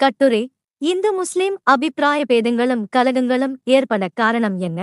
கட்டுரை இந்து முஸ்லிம் அபிப்பிராய பேதங்களும் கலகங்களும் ஏற்பட காரணம் என்ன?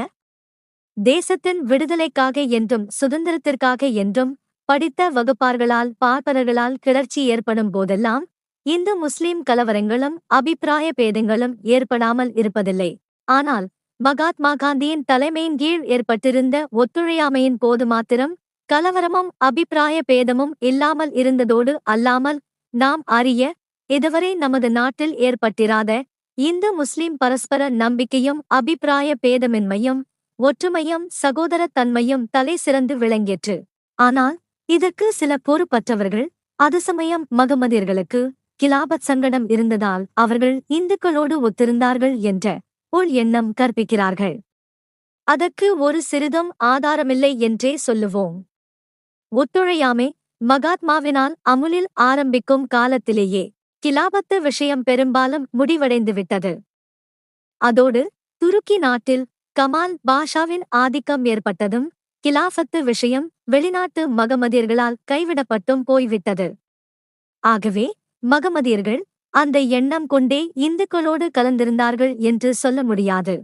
தேசத்தின் விடுதலைக்காக என்றும் சுதந்திரத்திற்காக என்றும் படித்த வகுப்பார்களால் பார்ப்பனர்களால் கிளர்ச்சி ஏற்படும் போதெல்லாம் இந்து முஸ்லிம் கலவரங்களும் அபிப்பிராய பேதங்களும் ஏற்படாமல் இருப்பதில்லை. ஆனால் மகாத்மா காந்தியின் தலைமையின் கீழ் ஏற்பட்டிருந்த ஒத்துழையாமையின் போது மாத்திரம் கலவரமும் அபிப்பிராய பேதமும் இல்லாமல் இருந்ததோடு அல்லாமல் நாம் அறிய இதுவரை நமது நாட்டில் ஏற்பட்டிராத இந்து முஸ்லிம் பரஸ்பர நம்பிக்கையும் அபிப்பிராய பேதமின்மையும் ஒற்றுமையும் சகோதரத்தன்மையும் தலை சிறந்து விளங்கிற்று. ஆனால் இதற்கு சில பொறுப்பற்றவர்கள் அது சமயம் மகமதியர்களுக்கு கிலாபத் சங்கடம் இருந்ததால் அவர்கள் இந்துக்களோடு ஒத்திருந்தார்கள் என்ற உள் எண்ணம் கற்பிக்கிறார்கள். அதற்கு ஒரு சிறிதும் ஆதாரமில்லை என்றே சொல்லுவோம். ஒத்துழையாமை மகாத்மாவினால் அமுலில் ஆரம்பிக்கும் காலத்திலேயே கிலாபத்து விஷயம் பெரும்பாலும் முடிவடைந்துவிட்டது. அதோடு துருக்கி நாட்டில் கமால் பாஷாவின் ஆதிக்கம் ஏற்பட்டதும் கிலாஃபத்து விஷயம் வெளிநாட்டு மகமதியர்களால் கைவிடப்பட்டும் போய்விட்டது. ஆகவே மகமதியர்கள் அந்த எண்ணம் கொண்டே இந்துக்களோடு கலந்திருந்தார்கள் என்று சொல்ல முடியாது.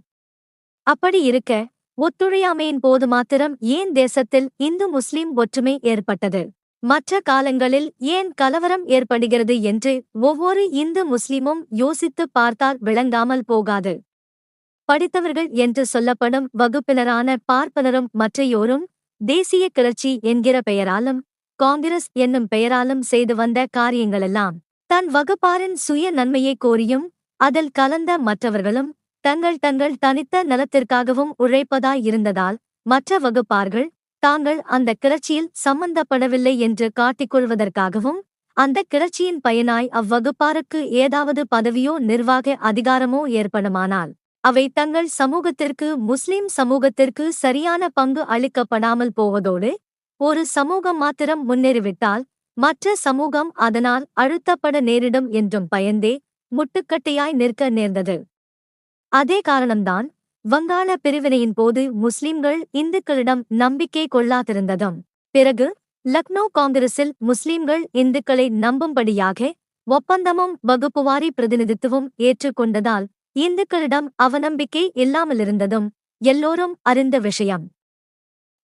அப்படி இருக்க ஒத்துழையாமையின் போது மாத்திரம் ஏன் தேசத்தில் இந்து முஸ்லிம் ஒற்றுமை ஏற்பட்டது? மற்ற காலங்களில் ஏன் கலவரம் ஏற்படுகிறது என்று ஒவ்வொரு இந்து முஸ்லிமும் யோசித்துப் பார்த்தால் விளங்காமல் போகாது. படித்தவர்கள் என்று சொல்லப்படும் வகுப்பினரான பார்ப்பனரும் மற்றையோரும் தேசிய கிளர்ச்சி என்கிற பெயராலும் காங்கிரஸ் என்னும் பெயராலும் செய்து வந்த காரியங்களெல்லாம் தன் வகுப்பாரின் சுய நன்மையை கோரியும் அதில் கலந்த மற்றவர்களும் தங்கள் தங்கள் தனித்த நலத்திற்காகவும் உழைப்பதாய் இருந்ததால் மற்ற வகுப்பார்கள் தாங்கள் அந்த கிளர்ச்சியில் சம்பந்தப்படவில்லை என்று காட்டிக்கொள்வதற்காகவும் அந்த கிளர்ச்சியின் பயனாய் அவ்வகுப்பாருக்கு ஏதாவது பதவியோ நிர்வாக அதிகாரமோ ஏற்படுமானால் அவை தங்கள் சமூகத்திற்கு முஸ்லிம் சமூகத்திற்கு சரியான பங்கு அளிக்கப்படாமல் போவதோடு ஒரு சமூகம் மாத்திரம் முன்னேறிவிட்டால் மற்ற சமூகம் அதனால் அழுத்தப்பட நேரிடும் என்றும் பயந்தே முட்டுக்கட்டையாய் நிற்க நேர்ந்தது. அதே காரணம்தான் வங்காள பிரிவினையின் போது முஸ்லிம்கள் இந்துக்களிடம் நம்பிக்கை கொள்ளாதிருந்ததும். பிறகு லக்னோ காங்கிரஸில் முஸ்லிம்கள் இந்துக்களை நம்பும்படியாக ஒப்பந்தமும் வகுப்புவாரி பிரதிநிதித்துவம் ஏற்றுக்கொண்டதால் இந்துக்களிடம் அவநம்பிக்கை இல்லாமலிருந்ததும் எல்லோரும் அறிந்த விஷயம்.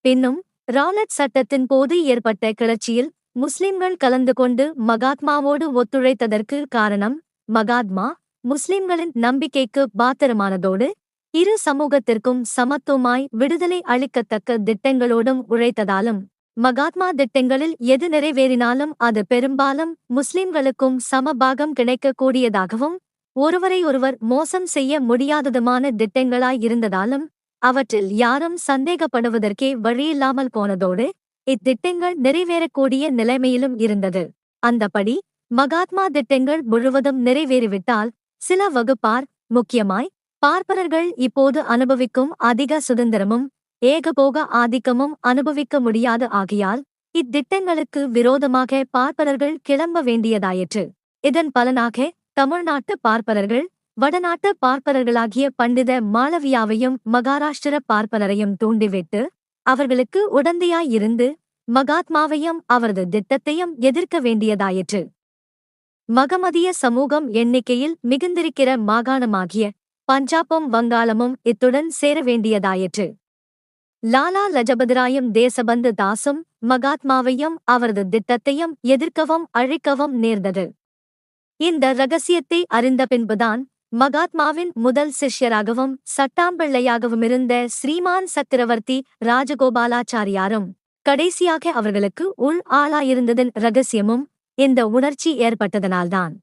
பின்னும் ராலட் சட்டத்தின் போது ஏற்பட்ட கிளர்ச்சியில் முஸ்லிம்கள் கலந்து கொண்டு மகாத்மாவோடு ஒத்துழைத்ததற்கு காரணம் மகாத்மா முஸ்லிம்களின் நம்பிக்கைக்கு பாத்திரமானதோடு இரு சமூகத்திற்கும் சமத்துவமாய் விடுதலை அளிக்கத்தக்க திட்டங்களோடும் உழைத்ததாலும் மகாத்மா திட்டங்களில் எது நிறைவேறினாலும் அது பெரும்பாலும் முஸ்லிம்களுக்கும் சமபாகம் கிடைக்கக்கூடியதாகவும் ஒருவரையொருவர் மோசம் செய்ய முடியாததுமான திட்டங்களாய் இருந்ததாலும் அவற்றில் யாரும் சந்தேகப்படுவதற்கே வழியில்லாமல் போனதோடு இத்திட்டங்கள் நிறைவேறக்கூடிய நிலைமையிலும் இருந்தது. அந்தபடி மகாத்மா திட்டங்கள் முழுவதும் நிறைவேறிவிட்டால் சில வகுப்பார் முக்கியமாய் பார்ப்பனர்கள் இப்போது அனுபவிக்கும் அதிக சுதந்திரமும் ஏகபோக ஆதிக்கமும் அனுபவிக்க முடியாது ஆகையால் இத்திட்டங்களுக்கு விரோதமாக பார்ப்பனர்கள் கிளம்ப வேண்டியதாயிற்று. இதன் பலனாக தமிழ்நாட்டு பார்ப்பனர்கள் வடநாட்டு பார்ப்பனர்களாகிய பண்டித மாளவியாவையும் மகாராஷ்டிர பார்ப்பனரையும் தூண்டிவிட்டு அவர்களுக்கு உடந்தையாயிருந்து மகாத்மாவையும் அவரது திட்டத்தையும் எதிர்க்க வேண்டியதாயிற்று. மகமதிய சமூகம் எண்ணிக்கையில் மிகுந்திருக்கிற மாகாணமாகிய பஞ்சாபும் வங்காளமும் இத்துடன் சேர வேண்டியதாயிற்று. லாலா லஜபதிராயும் தேசபந்து தாசும் மகாத்மாவையும் அவரது திட்டத்தையும் எதிர்க்கவும் அழிக்கவும் நேர்ந்தது. இந்த ரகசியத்தை அறிந்த பின்புதான் மகாத்மாவின் முதல் சிஷ்யராகவும் சட்டாம்பிள்ளையாகவுமிருந்த ஸ்ரீமான் சக்கரவர்த்தி ராஜகோபாலாச்சாரியாரும் கடைசியாக அவர்களுக்கு உள் ஆளாயிருந்ததன் ரகசியமும் இந்த உணர்ச்சி ஏற்பட்டதனால்தான்.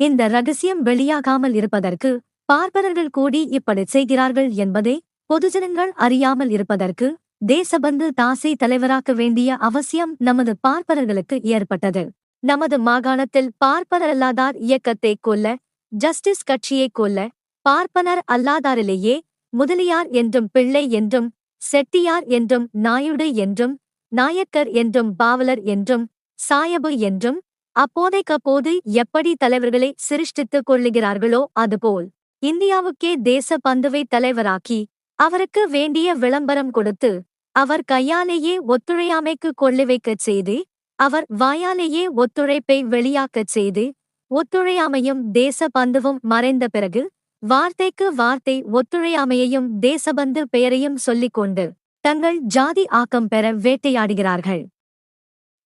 இந்த ரகசியம் வெளியாகாமல் இருப்பதற்கு பார்ப்பனர்கள் கூடி இப்படி செய்கிறார்கள் என்பதை பொதுஜனங்கள் அறியாமல் இருப்பதற்கு தேசபந்து தாசை தலைவராக்க வேண்டிய அவசியம் நமது பார்ப்பனர்களுக்கு ஏற்பட்டது. நமது மாகாணத்தில் பார்ப்பனரல்லாதார் இயக்கத்தை கொல்ல ஜஸ்டிஸ் கட்சியை கொல்ல பார்ப்பனர் அல்லாதாரிலேயே முதலியார் என்றும் பிள்ளை என்றும் செட்டியார் என்றும் நாயுடு என்றும் நாயக்கர் என்றும் பாவலர் என்றும் சாயபு என்றும் அப்போதைக்கப்போது எப்படி தலைவர்களை சிருஷ்டித்துக் கொள்ளுகிறார்களோ அதுபோல். இந்தியாவுக்கே தேச பந்துவை தலைவராக்கி அவருக்கு வேண்டிய விளம்பரம் கொடுத்து அவர் கையாலேயே ஒத்துழையாமைக்கு கொள்ளி வைக்கச் செய்து அவர் வாயாலேயே ஒத்துழைப்பை வெளியாக்கச் செய்து ஒத்துழையாமையும் தேச பந்துவும் மறைந்த பிறகு வார்த்தைக்கு வார்த்தை ஒத்துழையாமையையும் தேசபந்து பெயரையும் சொல்லிக் கொண்டு தங்கள் ஜாதி ஆக்கம் பெற வேட்டையாடுகிறார்கள்.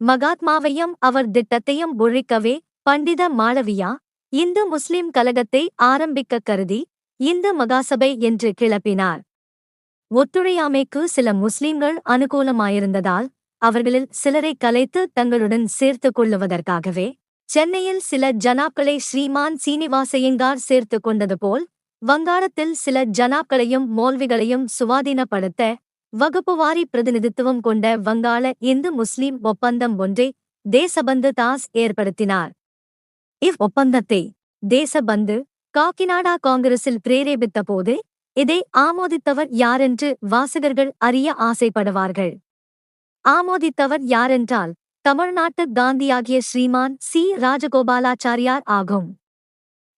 மகாத்மாவையும் அவர் திட்டத்தையும் ஒழிக்கவே பண்டித மாளவியா இந்து முஸ்லிம் கலகத்தை ஆரம்பிக்க கருதி இந்து மகாசபை என்று கிளப்பினார். ஒத்துழையாமைக்கு சில முஸ்லிம்கள் அனுகூலமாயிருந்ததால் அவர்களில் சிலரை கலைத்து தங்களுடன் சேர்த்துக் கொள்ளுவதற்காகவே சென்னையில் சில ஜனாக்களை ஸ்ரீமான் சீனிவாசையங்கார் சேர்த்துக் கொண்டது போல் வங்காளத்தில் சில ஜனாக்களையும் மோல்விகளையும் சுவாதீனப்படுத்த வகுப்புவாரி பிரதிநிதித்துவம் கொண்ட வங்காள இந்து முஸ்லிம் ஒப்பந்தம் ஒன்றை தேசபந்து தாஸ் ஏற்படுத்தினார். இவ் ஒப்பந்தத்தை தேசபந்து காக்கிநாடா காங்கிரஸில் பிரேரேபித்த போது இதை ஆமோதித்தவர் யாரென்று வாசகர்கள் அறிய ஆசைப்படுவார்கள். ஆமோதித்தவர் யாரென்றால் தமிழ்நாட்டு காந்தியாகிய ஸ்ரீமான் சி. ராஜகோபாலாச்சாரியார் ஆகும்.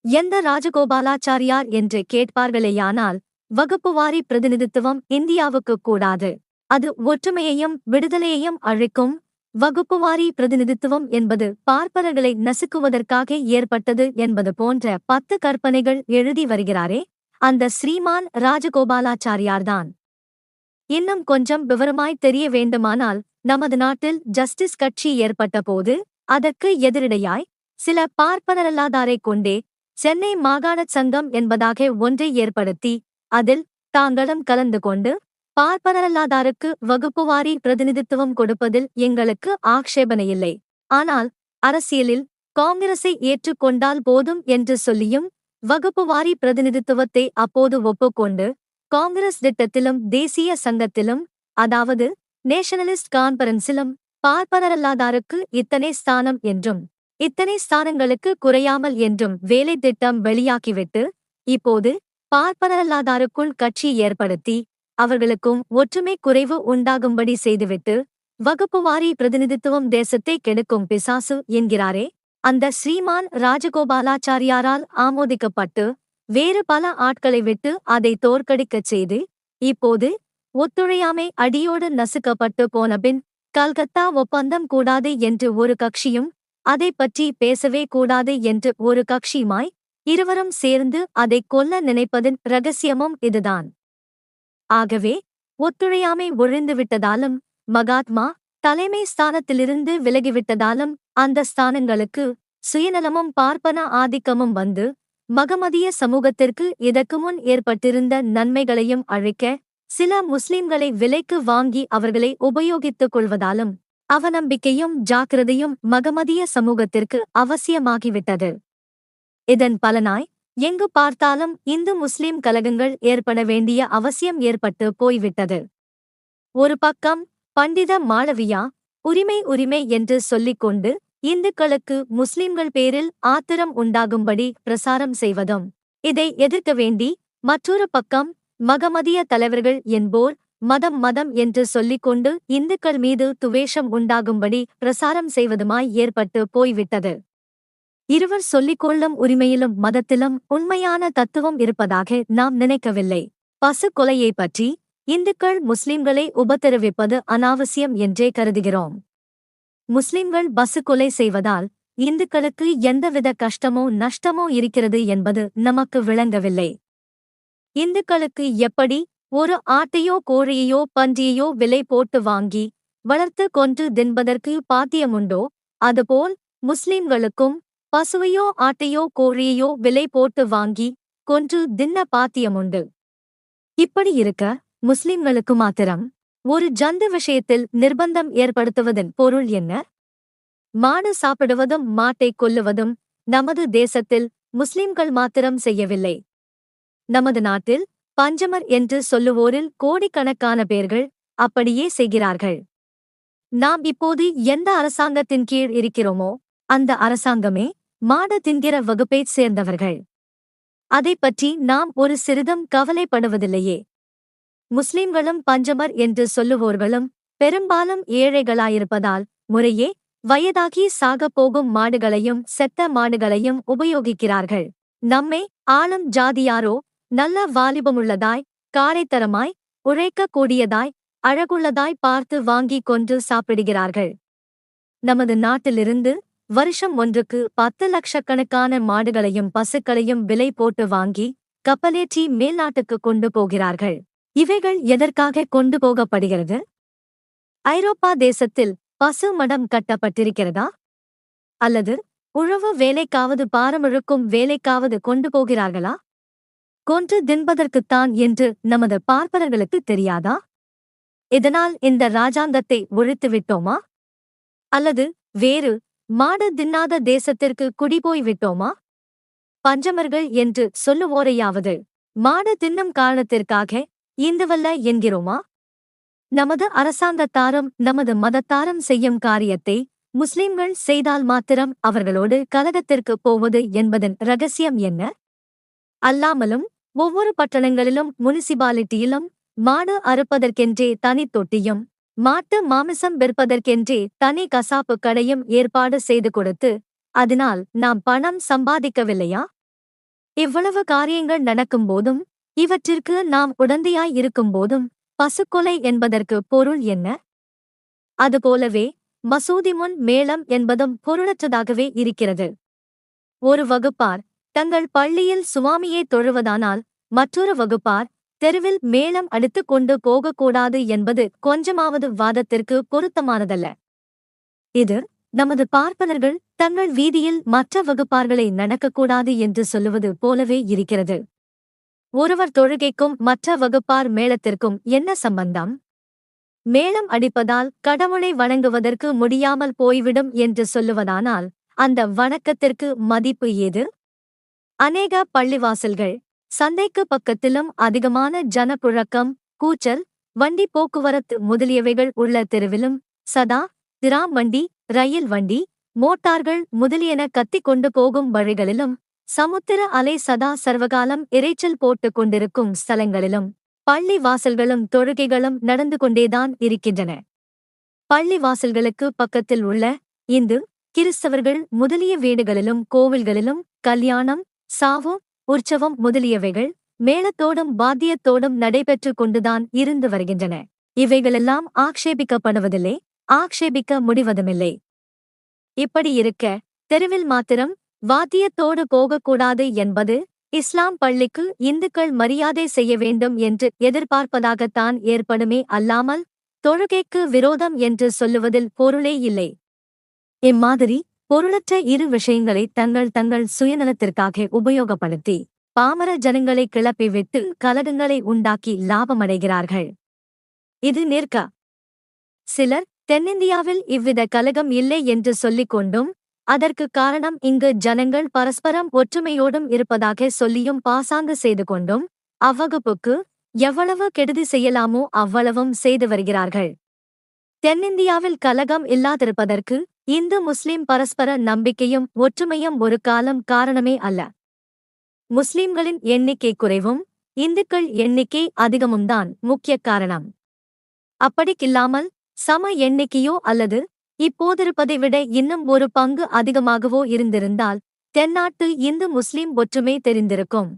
எந்த ராஜகோபாலாச்சாரியார் என்று கேட்பார்களேயானால் வகுப்புவாரி பிரதிநிதித்துவம் இந்தியாவுக்கு கூடாது. அது ஒற்றுமையையும் விடுதலையையும் அழிக்கும் வகுப்புவாரி பிரதிநிதித்துவம் என்பது பார்ப்பனர்களை நசுக்குவதற்காக ஏற்பட்டது என்பது போன்ற பத்து கற்பனைகள் எழுதி வருகிறாரே அந்த ஸ்ரீமான் ராஜகோபாலாச்சாரியார்தான். இன்னும் கொஞ்சம் விவரமாய் தெரிய வேண்டுமானால் நமது நாட்டில் ஜஸ்டிஸ் கட்சி ஏற்பட்ட போது அதற்கு எதிரிடையாய் சில பார்ப்பனரல்லாதாரைக் கொண்டே சென்னை மாகாணச் சங்கம் என்பதாக ஒன்றை ஏற்படுத்தி அதில் தாங்களும் கலந்து கொண்டு பார்ப்பனரல்லாதாருக்கு வகுப்புவாரி பிரதிநிதித்துவம் கொடுப்பதில் எங்களுக்கு ஆக்ஷேபனையில்லை. ஆனால் அரசியலில் காங்கிரஸை ஏற்றுக்கொண்டால் போதும் என்று சொல்லியும் வகுப்புவாரி பிரதிநிதித்துவத்தை அப்போது ஒப்புக்கொண்டு காங்கிரஸ் திட்டத்திலும் தேசிய சங்கத்திலும் அதாவது நேஷனலிஸ்ட் கான்பரன்ஸிலும் பார்ப்பனரல்லாதாருக்கு இத்தனை ஸ்தானம் என்றும் இத்தனை ஸ்தானங்களுக்கு குறையாமல் என்றும் வேலை திட்டம் வெளியாக்கிவிட்டு இப்போது பார்ப்பனரல்லாதாருக்குள் கட்சி ஏற்படுத்தி அவர்களுக்கும் ஒற்றுமை குறைவு உண்டாகும்படி செய்துவிட்டு வகுப்புவாரி பிரதிநிதித்துவம் தேசத்தை கெடுக்கும் பிசாசு என்கிறாரே. அந்த ஸ்ரீமான் ராஜகோபாலாச்சாரியாரால் ஆமோதிக்கப்பட்டு வேறு பல ஆட்களை விட்டு அதை தோற்கடிக்கச் செய்து இப்போது ஒத்துழையாமை அடியோடு நசுக்கப்பட்டு போனபின் கல்கத்தா ஒப்பந்தம் கூடாது என்று ஒரு கட்சியும் அதை பற்றி பேசவே கூடாது என்று ஒரு கட்சியுமாய் இருவரும் சேர்ந்து அதை கொல்ல நினைப்பதின் ரகசியமும் இதுதான். ஆகவே ஒத்துழையாமை ஒழிந்துவிட்டதாலும் மகாத்மா தலைமை ஸ்தானத்திலிருந்து விலகிவிட்டதாலும் அந்த ஸ்தானங்களுக்கு சுயநலமும் பார்ப்பன ஆதிக்கமும் வந்து மகமதிய சமூகத்திற்கு இதற்கு முன் ஏற்பட்டிருந்த நன்மைகளையும் அழிக்க சில முஸ்லிம்களை விலைக்கு வாங்கி அவர்களை உபயோகித்துக் கொள்வதாலும் அவநம்பிக்கையும் ஜாக்கிரதையும் மகமதிய சமூகத்திற்கு அவசியமாகிவிட்டது. இதன் பலனாய் எங்கு பார்த்தாலும் இந்து முஸ்லிம் கலகங்கள் ஏற்பட வேண்டிய அவசியம் ஏற்பட்டு போய்விட்டது. ஒரு பக்கம் பண்டித மாளவியா உரிமை உரிமை என்று சொல்லிக் கொண்டு இந்துக்களுக்கு முஸ்லிம்கள் பேரில் ஆத்திரம் உண்டாகும்படி பிரசாரம் செய்வதும் இதை எதிர்க்க வேண்டி மற்றொரு பக்கம் மகமதிய தலைவர்கள் என்போர் மதம் மதம் என்று சொல்லிக்கொண்டு இந்துக்கள் மீது துவேஷம் உண்டாகும்படி பிரசாரம் செய்வதுமாய் ஏற்பட்டு போய்விட்டது. இருவர் சொல்லிக்கொள்ளும் உரிமையிலும் மதத்திலும் உண்மையான தத்துவம் இருப்பதாக நாம் நினைக்கவில்லை. பசு கொலையை பற்றி இந்துக்கள் முஸ்லிம்களை உபத்திரவிப்பது அனாவசியம் என்றே கருதுகிறோம். முஸ்லிம்கள் பசு கொலை செய்வதால் இந்துக்களுக்கு எந்தவித கஷ்டமோ நஷ்டமோ இருக்கிறது என்பது நமக்கு விளங்கவில்லை. இந்துக்களுக்கு எப்படி ஒரு ஆட்டையோ கோழியையோ பன்றியையோ விலை போட்டு வாங்கி வளர்த்து கொன்று தின்பதற்கு பாத்தியமுண்டோ? அதுபோல் முஸ்லிம்களுக்கும் பசுவையோ ஆட்டையோ கோழியையோ விலை போட்டு வாங்கி கொன்று தின்ன பாத்தியமுண்டு. இப்படி இருக்க முஸ்லிம்களுக்கு மாத்திரம் ஒரு ஜந்து விஷயத்தில் நிர்பந்தம் ஏற்படுத்துவதன் பொருள் என்ன? மாடு சாப்பிடுவதும் மாட்டை கொல்லுவதும் நமது தேசத்தில் முஸ்லிம்கள் மாத்திரம் செய்யவில்லை. நமது நாட்டில் பஞ்சமர் என்று சொல்லுவோரில் கோடிக்கணக்கான பேர்கள் அப்படியே செய்கிறார்கள். நாம் இப்போது எந்த அரசாங்கத்தின் கீழ் இருக்கிறோமோ அந்த அரசாங்கமே மாட தின்கிற வகுப்பைச் சேர்ந்தவர்கள். அதை பற்றி நாம் ஒரு சிறிதும் கவலைப்படுவதில்லையே. முஸ்லிம்களும் பஞ்சமர் என்று சொல்லுவோர்களும் பெரும்பாலும் ஏழைகளாயிருப்பதால் முறையே வயதாகி சாகப் போகும் மாடுகளையும் செத்த மாடுகளையும் உபயோகிக்கிறார்கள். நம்மை ஆளும் ஜாதியாரோ நல்ல வாலிபமுள்ளதாய் காரைத்தரமாய் உழைக்கக்கூடியதாய் அழகுள்ளதாய் பார்த்து வாங்கிக் கொண்டு சாப்பிடுகிறார்கள். நமது நாட்டிலிருந்து வருஷம் ஒன்றுக்கு பத்து லட்சக்கணக்கான மாடுகளையும் பசுக்களையும் விலை போட்டு வாங்கி கப்பலேற்றி மேல்நாட்டுக்கு கொண்டு போகிறார்கள். இவைகள் எதற்காக கொண்டு போகப்படுகிறது? ஐரோப்பா தேசத்தில் பசு மடம் கட்டப்பட்டிருக்கிறதா? அல்லது உழவு வேலைக்காவது பாரமிழுக்கும் வேலைக்காவது கொண்டு போகிறார்களா? கொன்று தின்பதற்குத்தான் என்று நமது பார்ப்பனர்களுக்கு தெரியாதா? இதனால் இந்த ராஜாங்கத்தை ஒழித்து விட்டோமா அல்லது வேறு மாடு தின்னாத தேசத்திற்கு குடிபோய் விட்டோமா? பஞ்சமர்கள் என்று சொல்லுவோரையாவது மாடு தின்னும் காரணத்திற்காக இந்துவல்ல என்கிறோமா? நமது அரசாங்கத்தாரும் நமது மதத்தாரும் செய்யும் காரியத்தை முஸ்லிம்கள் செய்தால் மாத்திரம் அவர்களோடு கலகத்திற்கு போவது என்பதன் ரகசியம் என்ன? அல்லாமலும் ஒவ்வொரு பட்டணங்களிலும் முனிசிபாலிட்டியிலும் மாடு அறுப்பதற்கென்றே தனித்தொட்டியும் மாட்டு மாமிசம் விற்பதற்கென்றே தனி கசாப்பு கடையும் ஏற்பாடு செய்து கொடுத்து அதனால் நாம் பணம் சம்பாதிக்கவில்லையா? இவ்வளவு காரியங்கள் நடக்கும்போதும் இவற்றிற்கு நாம் உடந்தையாய் இருக்கும்போதும் பசுக்கொலை என்பதற்கு பொருள் என்ன? அதுபோலவே மசூதி முன் மேளம் என்பதும் பொருளற்றதாகவே இருக்கிறது. ஒரு வகுப்பார் தங்கள் பள்ளியில் சுவாமியை தொழுவதானால் மற்றொரு வகுப்பார் தெருவில் மேளம் அடித்துக் கொண்டு போகக்கூடாது என்பது கொஞ்சமாவது வாதத்திற்கு பொருத்தமானதல்ல. இது நமது பார்ப்பனர்கள் தங்கள் வீதியில் மற்ற வகுப்பார்களை நடக்கக்கூடாது என்று சொல்லுவது போலவே இருக்கிறது. ஒருவர் தொழுகைக்கும் மற்ற வகுப்பார் மேளத்திற்கும் என்ன சம்பந்தம்? மேளம் அடிப்பதால் கடவுளை வணங்குவதற்கு முடியாமல் போய்விடும் என்று சொல்லுவதானால் அந்த வணக்கத்திற்கு மதிப்பு ஏது? அநேக பள்ளிவாசல்கள் சந்தைக்கு பக்கத்திலும் அதிகமான ஜனப்புழக்கம் கூச்சல் வண்டி போக்குவரத்து முதலியவைகள் உள்ள தெருவிலும் சதா திராம் வண்டி ரயில் வண்டி மோட்டார்கள் முதலியன கத்திக் கொண்டு போகும் வழிகளிலும் சமுத்திர அலை சதா சர்வகாலம் இரைச்சல் போட்டுக் கொண்டிருக்கும் ஸ்தலங்களிலும் பள்ளி வாசல்களும் தொழுகைகளும் நடந்து கொண்டேதான் இருக்கின்றன. பள்ளி வாசல்களுக்கு பக்கத்தில் உள்ள இந்து கிறிஸ்தவர்கள் முதலிய வீடுகளிலும் கோவில்களிலும் கல்யாணம் சாவு உற்சவம் முதலியவைகள் மேளத்தோடும் பாத்தியத்தோடும் நடைபெற்றுக் கொண்டுதான் இருந்து வருகின்றன. இவைகளெல்லாம் ஆக்ஷேபிக்கப்படுவதில்லை ஆக்ஷேபிக்க முடிவதுமில்லை. இப்படி இருக்க தெருவில் மாத்திரம் வாத்தியத்தோடு போகக்கூடாது என்பது இஸ்லாம் பள்ளிக்கு இந்துக்கள் மரியாதை செய்ய வேண்டும் என்று எதிர்பார்ப்பதாகத்தான் ஏற்படுமே அல்லாமல் தொழுகைக்கு விரோதம் என்று சொல்லுவதில் பொருளே இல்லை. இம்மாதிரி பொருளற்ற இரு விஷயங்களை தங்கள் தங்கள் சுயநலத்திற்காக உபயோகப்படுத்தி பாமர ஜனங்களை கிளப்பிவிட்டு கலகங்களை உண்டாக்கி லாபமடைகிறார்கள். இது நேர்க்க சிலர் தென்னிந்தியாவில் இவ்வித கலகம் இல்லை என்று சொல்லிக் கொண்டும் அதற்கு காரணம் இங்கு ஜனங்கள் பரஸ்பரம் ஒற்றுமையோடும் இருப்பதாக சொல்லியும் பாசாங்கு செய்து கொண்டும் அவ்வகுப்புக்கு எவ்வளவு கெடுதி செய்யலாமோ அவ்வளவும் செய்து வருகிறார்கள். தென்னிந்தியாவில் கலகம் இல்லாதிருப்பதற்கு இந்து முஸ்லிம் பரஸ்பர நம்பிக்கையும் ஒற்றுமையும் ஒரு காலம் காரணமே அல்ல. முஸ்லிம்களின் எண்ணிக்கை குறைவும் இந்துக்கள் எண்ணிக்கை அதிகமும்தான் முக்கிய காரணம். அப்படிக்கில்லாமல் சம எண்ணிக்கையோ அல்லது இப்போதிருப்பதை விட இன்னும் ஒரு பங்கு அதிகமாகவோ இருந்திருந்தால் தென்னாட்டு இந்து முஸ்லிம் ஒற்றுமை தெரிந்திருக்கும்.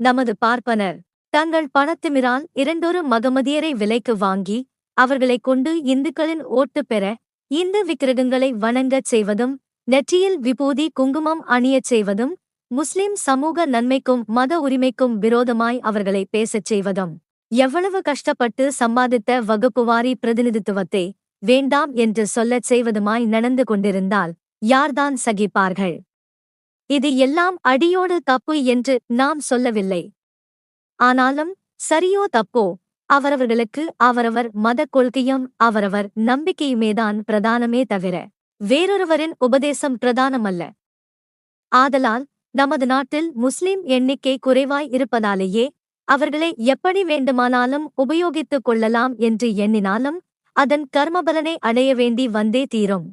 நமது பார்ப்பனர் தங்கள் பணத்திமிரால் இரண்டொரு மகமதியரை விலைக்கு வாங்கி அவர்களைக் கொண்டு இந்துக்களின் ஓட்டு பெற இந்து விக்கிரகங்களை வணங்கச் செய்வதும் நெற்றியில் விபூதி குங்குமம் அணியச் செய்வதும் முஸ்லிம் சமூக நன்மைக்கும் மத உரிமைக்கும் விரோதமாய் அவர்களை பேசச் செய்வதும். எவ்வளவு கஷ்டப்பட்டு சம்பாதித்த வகுப்புவாரி பிரதிநிதித்துவத்தை வேண்டாம் என்று சொல்லச் செய்வதுமாய் நடந்து கொண்டிருந்தால் யார்தான் சகிப்பார்கள்? இது எல்லாம் அடியோடு தப்பு என்று நாம் சொல்லவில்லை. ஆனாலும் சரியோ தப்போ அவரவர்களுக்கு அவரவர் மதக் கொள்கையும் அவரவர் நம்பிக்கையுமேதான் பிரதானமே தவிர வேறொருவரின் உபதேசம் பிரதானமல்ல. ஆதலால் நமது நாட்டில் முஸ்லிம் எண்ணிக்கை குறைவாய் இருப்பதாலேயே அவர்களை எப்படி வேண்டுமானாலும் உபயோகித்துக் கொள்ளலாம் என்று எண்ணினாலும் அதன் கர்மபலனை அடைய வேண்டி வந்தே தீரும்.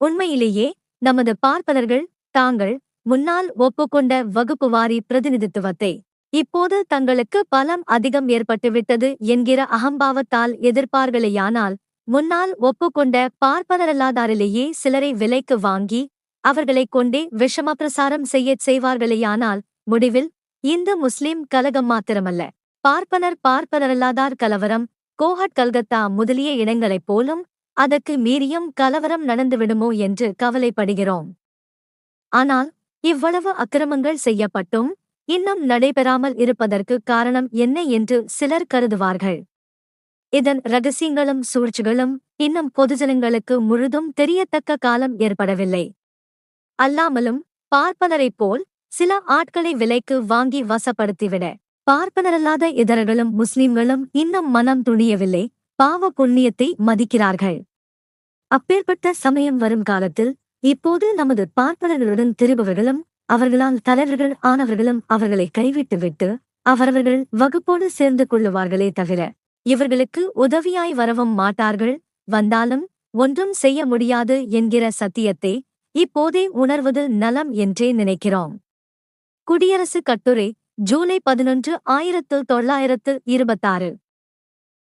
உண்மையிலேயே நமது பார்ப்பனர்கள் தாங்கள் முன்னால் ஒப்புக்கொண்ட வகுப்புவாரி பிரதிநிதித்துவத்தை இப்போது தங்களுக்கு பலம் அதிகம் ஏற்பட்டுவிட்டது என்கிற அகம்பாவத்தால் எதிர்ப்பார்களேயானால் முன்னால் ஒப்புக்கொண்ட பார்ப்பனரல்லாதாரிலேயே சிலரை விலைக்கு வாங்கி அவர்களைக் கொண்டே விஷமப்பிரசாரம் செய்யச் செய்வார்களேயானால் முடிவில் இந்து முஸ்லிம் கலகம் மாத்திரமல்ல. பார்ப்பனர் பார்ப்பனரல்லாதார் கலவரம் கோஹட் கல்கத்தா முதலிய இடங்களைப் போலும் அதற்கு மீறியும் கலவரம் நடந்துவிடுமோ என்று கவலைப்படுகிறோம். ஆனால் இவ்வளவு அக்கிரமங்கள் செய்யப்பட்டும் இன்னும் நடைபெறாமல் இருப்பதற்கு காரணம் என்ன என்று சிலர் கருதுவார்கள். இதன் ரகசியங்களும் சூழ்ச்சிகளும் இன்னும் பொதுஜனங்களுக்கு முழுதும் தெரியத்தக்க காலம் ஏற்படவில்லை. அல்லாமலும் பார்ப்பனரைப் போல் சில ஆட்களை விலைக்கு வாங்கி வசப்படுத்திவிட பார்ப்பனரல்லாத இதரர்களும் முஸ்லிம்களும் இன்னும் மனம் துணியவில்லை பாவ புண்ணியத்தை மதிக்கிறார்கள். அப்பேற்பட்ட சமயம் வரும் காலத்தில் இப்போது நமது பார்ப்பனர்களுடன் திருபவர்களும் அவர்களால் தலைவர்கள் ஆனவர்களும் அவர்களை கைவிட்டுவிட்டு அவரவர்கள் வகுப்போடு சேர்ந்து கொள்ளுவார்களே தவிர இவர்களுக்கு உதவியாய் வரவும் மாட்டார்கள். வந்தாலும் ஒன்றும் செய்ய முடியாது என்கிற சத்தியத்தை இப்போதே உணர்வது நலம் என்றே நினைக்கிறோம். குடியரசு கட்டுரை ஜூலை பதினொன்று ஆயிரத்து தொள்ளாயிரத்து இருபத்தாறு.